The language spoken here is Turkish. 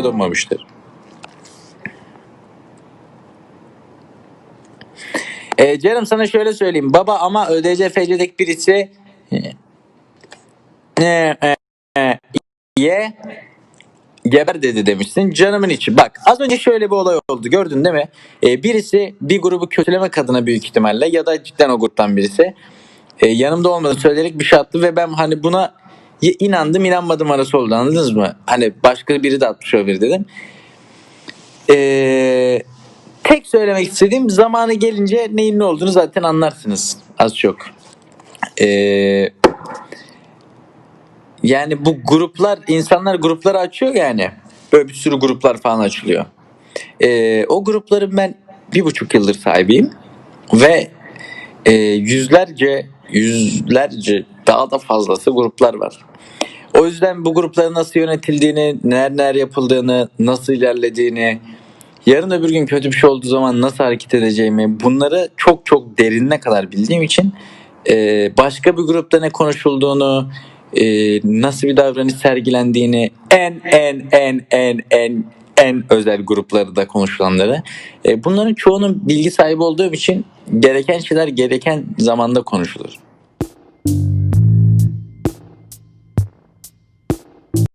geri dönmemiştir. E, canım sana şöyle söyleyeyim. Baba ama ÖDCFC'deki birisi e, e, e, ye geber dedi demişsin. Canımın içi. Bak az önce şöyle bir olay oldu. Gördün değil mi? E, birisi bir grubu kötülemek adına büyük ihtimalle ya da cidden o gruptan birisi e, yanımda olmadığını söyleyerek bir şey attı ve ben hani buna inandım inanmadım arası oldu anladınız mı? Hani başka biri de atmış olabilir dedim. E, tek söylemek istediğim zamanı gelince neyin ne olduğunu zaten anlarsınız az çok. E, yani bu gruplar insanlar grupları açıyor yani. Böyle bir sürü gruplar falan açılıyor. E, o grupların ben bir buçuk yıldır sahibiyim ve e, yüzlerce yüzlerce daha da fazlası gruplar var. O yüzden bu grupların nasıl yönetildiğini, neler neler yapıldığını, nasıl ilerlediğini, yarın öbür gün kötü bir şey olduğu zaman nasıl hareket edeceğimi bunları çok çok derinine kadar bildiğim için e, başka bir grupta ne konuşulduğunu, e, nasıl bir davranış sergilendiğini en en en en en en özel grupları da konuşulanları e, bunların çoğunun bilgi sahibi olduğum için gereken şeyler gereken zamanda konuşulur.